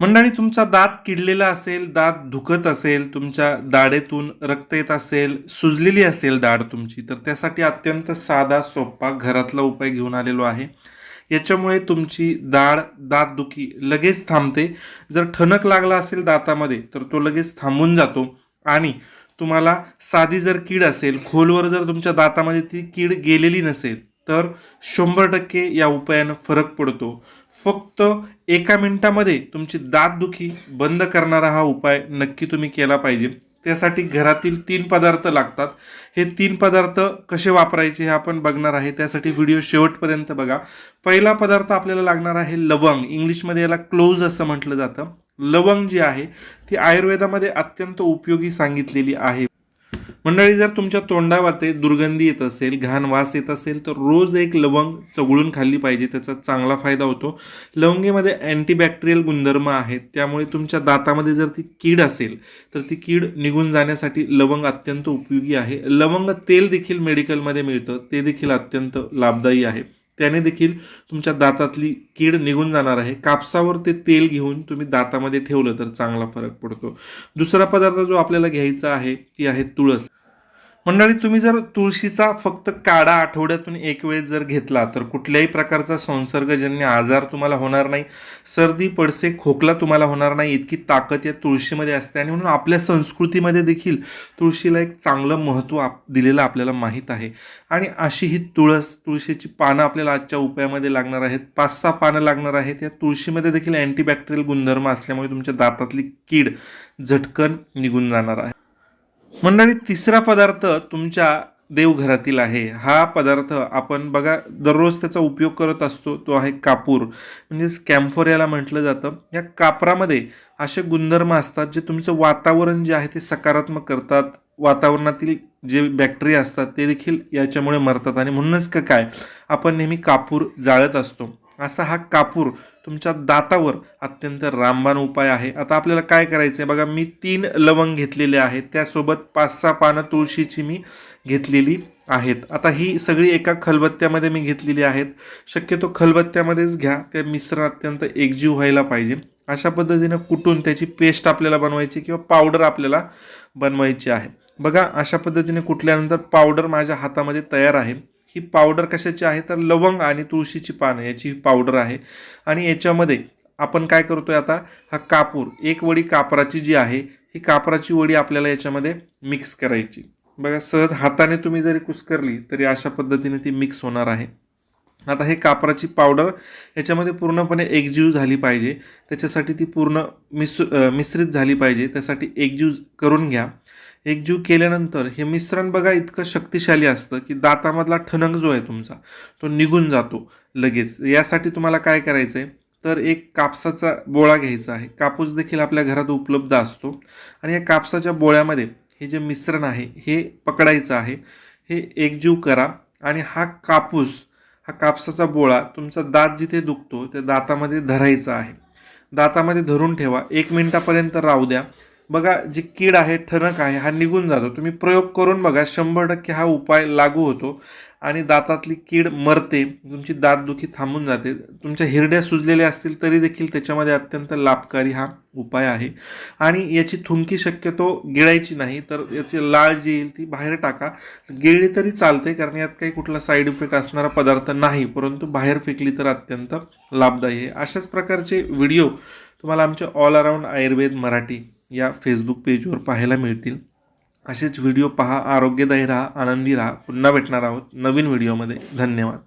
मंडळी तुमचा दात किडलेला असेल दात दुखत असेल तुमच्या दाढेतून रक्त येत असेल सुजलेली असेल दाढ तुमची तर त्यासाठी अत्यंत साधा सोपा घरातला उपाय घेऊन आलेलो आहे. याच्यामुळे तुमची दाढ दातदुखी लगेच थांबते. जर ठणक लागला असेल दातामध्ये तर तो लगेच थांबून जातो. आणि तुम्हाला साधी जर कीड असेल खोलवर जर तुमच्या दातामध्ये ती कीड गेलेली नसेल तर शंभर टक्के या उपायानं फरक पडतो. फक्त एका मिनिटामध्ये तुमची दातदुखी बंद करणारा हा उपाय नक्की तुम्ही केला पाहिजे. त्यासाठी घरातील तीन पदार्थ लागतात. हे तीन पदार्थ कसे वापरायचे हे आपण बघणार आहे. त्यासाठी व्हिडिओ शेवटपर्यंत बघा. पहिला पदार्थ आपल्याला लागणार आहे लवंग. इंग्लिशमध्ये याला क्लोज असं म्हटलं जातं. लवंग जी आहे ती आयुर्वेदामध्ये अत्यंत उपयोगी सांगितलेली आहे. मंडळी जर तुमच्या तोंडावरती दुर्गंधी येत असेल घाण वास येत असेल तर रोज एक लवंग चवळून खाल्ली पाहिजे. त्याचा चांगला फायदा होतो. लवंगेमध्ये अँटीबॅक्टेरियल गुणधर्म आहेत. त्यामुळे तुमच्या दातामध्ये जर ती कीड असेल तर ती कीड निघून जाण्यासाठी लवंग अत्यंत उपयोगी आहे. लवंग तेल देखील मेडिकलमध्ये मिळतं. ते देखील अत्यंत लाभदायी आहे. त्याने देखील तुमच्या दातातली कीड निघून जाणार आहे. कापसावर ते तेल घेऊन तुम्ही दातामध्ये ठेवलं तर चांगला फरक पडतो. दुसरा पदार्थ जो आपल्याला घ्यायचा आहे ती आहे तुळस. मंडळी तुम्ही जर तुळशीचा फक्त काढा आठवड्यातून एक वेळेस जर घेतला तर कुठल्याही प्रकारचा संसर्गजन्य आजार तुम्हाला होणार नाही. सर्दी पडसे खोकला तुम्हाला होणार नाही. इतकी ताकद या तुळशीमध्ये असते आणि म्हणून आपल्या संस्कृतीमध्ये देखील तुळशीला एक चांगलं महत्त्व आप दिलेलं आपल्याला माहीत आहे. आणि अशी ही तुळस तुळशीची पानं आपल्याला आजच्या उपायामध्ये लागणार आहेत. पाच सहा पानं लागणार आहेत. या तुळशीमध्ये देखील अँटीबॅक्टेरियल गुणधर्म असल्यामुळे तुमच्या दातातली कीड झटकन निघून जाणार आहे. मंडळी तिसरा पदार्थ तुमच्या देवघरातील आहे. हा पदार्थ आपण बघा दररोज त्याचा उपयोग करत असतो. तो आहे कापूर. म्हणजेच कॅम्फोर याला म्हटलं जातं. या कापरामध्ये असे गुणधर्म असतात जे तुमचं वातावरण जे आहे ते सकारात्मक करतात. वातावरणातील जे बॅक्टेरिया असतात ते देखील याच्यामुळे मरतात. आणि म्हणूनच का काय आपण नेहमी कापूर जाळत असतो. असा हा कापूर तुमच्या दातावर अत्यंत रामबाण उपाय आहे. आता आपल्याला काय करायचं आहे बघा मी तीन लवंग घेतलेले आहेत. त्यासोबत पाच सहा पानं तुळशीची मी घेतलेली आहेत. आता ही सगळी एका खलबत्त्यामध्ये मी घेतलेली आहेत. शक्यतो खलबत्त्यामध्येच घ्या. ते मिश्रण अत्यंत एकजीव व्हायला पाहिजे. अशा पद्धतीनं कुटून त्याची पेस्ट आपल्याला बनवायची किंवा पावडर आपल्याला बनवायची आहे. बघा अशा पद्धतीने कुटल्यानंतर पावडर माझ्या हातामध्ये तयार आहे. ही पावडर कशाची आहे? तर लवंग आणि तुळशीची पानं याची ही पावडर आहे. आणि याच्यामध्ये आपण काय करतोय आता? हा कापूर एक वडी कापराची जी आहे ही कापराची वडी आपल्याला याच्यामध्ये मिक्स करायची. बघा सहज हाताने तुम्ही जरी कुस्करली तरी अशा पद्धतीने ती मिक्स होणार आहे. आता हे कापराची पावडर याच्यामध्ये पूर्णपणे एकजीव झाली पाहिजे. त्याच्यासाठी ती पूर्ण मिस मिश्रित झाली पाहिजे. त्यासाठी एकजीव करून घ्या. एकजीव केल्यानंतर हे मिश्रण बघा इतकं शक्तिशाली असतं की दातामधला ठणक जो आहे तुमचा तो निघून जातो लगेच. यासाठी तुम्हाला काय करायचं आहे तर एक कापसाचा बोळा घ्यायचा आहे. कापूस देखील आपल्या घरात उपलब्ध असतो. आणि या कापसाच्या बोळ्यामध्ये हे जे मिश्रण आहे हे पकडायचं आहे. हे एकजीव करा. आणि हा कापूस हा कापसाचा बोळा तुमचा दात जिथे दुखतो त्या दातामध्ये धरायचा आहे. दातामध्ये धरून ठेवा. एक मिनटापर्यंत राहू द्या. बघा जी कीड आहे ठणक आहे हा निघून जातो. तुम्ही प्रयोग करून बघा शंभर टक्के हा उपाय लागू होतो आणि दातातली कीड मरते तुमची दातदुखी थांबून जाते तुमच्या हिरड्या सुजलेल्या असतील तरी देखील त्याच्यामध्ये अत्यंत लाभकारी हा उपाय आहे. आणि याची थुंकी शक्यतो गिळायची नाही तर याची लाळ जी येईल ती बाहेर टाका. गिळली तरी चालते कारण यात काही कुठला साईड इफेक्ट असणारा पदार्थ नाही परंतु बाहेर फेकली तर अत्यंत लाभदायी आहे. अशाच प्रकारचे व्हिडिओ तुम्हाला आमच्या ऑल अराऊंड आयुर्वेद मराठी या फेसबुक पेजवर पाहायला मिळतील. असेच व्हिडिओ पहा आरोग्यदायी राहा आनंदी राहा. पुन्हा भेटणार आहोत नवीन व्हिडिओमध्ये धन्यवाद.